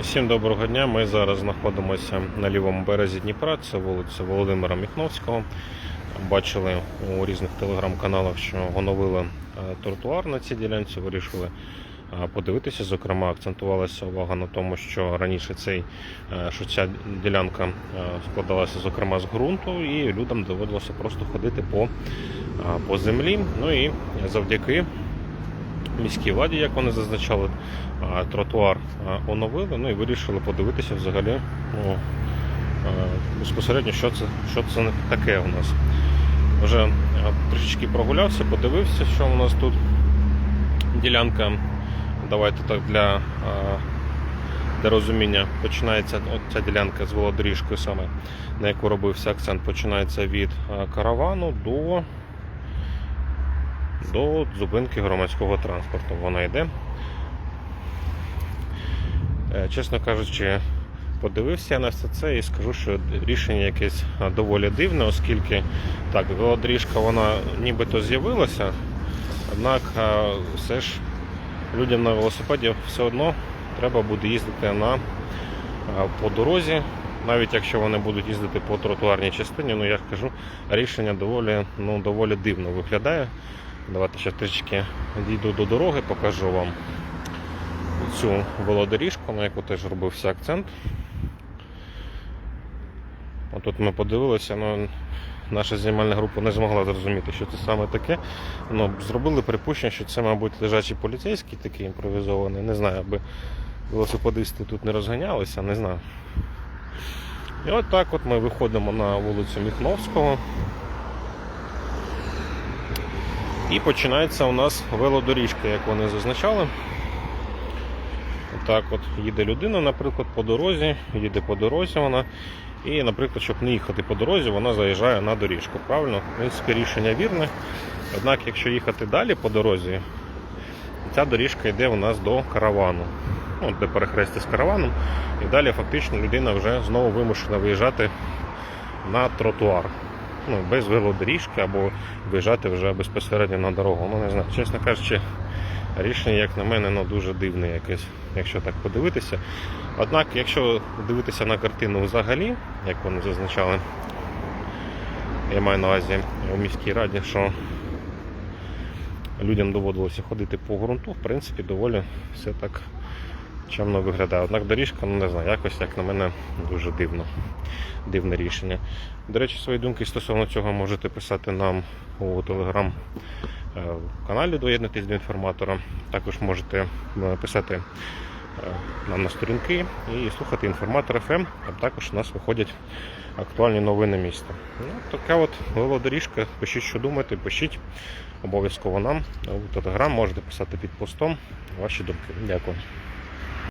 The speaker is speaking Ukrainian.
Всім доброго дня. Ми зараз знаходимося на лівому березі Дніпра, це вулиця Володимира Міхновського. Бачили у різних телеграм-каналах, що оновили е, тротуар на цій ділянці, вирішили е, подивитися. Зокрема, акцентувалася увага на тому, що раніше цей, е, що ця ділянка складалася зокрема з ґрунту, і людям доводилося просто ходити по, по землі. Ну і завдяки міській владі, як вони зазначали, тротуар оновили, ну і вирішили подивитися взагалі ну, безпосередньо, що це, що це таке у нас. Вже трішечки прогулявся, подивився, що у нас тут ділянка. Давайте так для, для розуміння починається от ця ділянка з велодоріжкою, саме на яку робився акцент, починається від каравану до до зупинки громадського транспорту. Вона йде. Е, Чесно кажучи, подивився на все це і скажу, що рішення якесь доволі дивне, оскільки так, велодоріжка вона нібито з'явилася, однак все ж людям на велосипеді все одно треба буде їздити на, по дорозі. Навіть якщо вони будуть їздити по тротуарній частині, ну я кажу, рішення доволі, ну, доволі дивно виглядає. Давайте ще трішки дійду до дороги, покажу вам цю велодоріжку, на яку теж робився акцент. Отут ми подивилися, ну, наша знімальна група не змогла зрозуміти, що це саме таке. Ну, зробили припущення, що це, мабуть, лежачий поліцейський такий імпровізований. Не знаю, аби велосипедисти тут не розганялися, не знаю. І от так от ми виходимо на вулицю Міхновського. І починається у нас велодоріжка, як вони зазначали. Так от їде людина, наприклад, по дорозі, їде по дорозі вона. І, наприклад, щоб не їхати по дорозі, вона заїжджає на доріжку. Правильно? В принципі, рішення вірне. Однак, якщо їхати далі по дорозі, ця доріжка йде у нас до каравану. Ну, де перехрестя з караваном. І далі фактично людина вже знову вимушена виїжджати на тротуар ну, без велодоріжки або виїжджати вже безпосередньо на дорогу. Ну не знаю, чесно кажучи, рішення, як на мене, ну, дуже дивне якесь, якщо так подивитися. Однак, якщо дивитися на картину взагалі, як вони зазначали, я маю на увазі у міській раді, що людям доводилося ходити по ґрунту, в принципі, доволі все так чемно виглядає. Однак доріжка, ну не знаю, якось, як на мене, дуже дивно. Дивне рішення. До речі, свої думки стосовно цього можете писати нам у телеграм е, каналі Доєднатись до інформатора. Також можете е, писати е, нам на сторінки і слухати інформатор FM. Там також у нас виходять актуальні новини міста. Ну, така от велодоріжка. Пишіть, що думаєте, пишіть обов'язково нам. У телеграм можете писати під постом ваші думки. Дякую.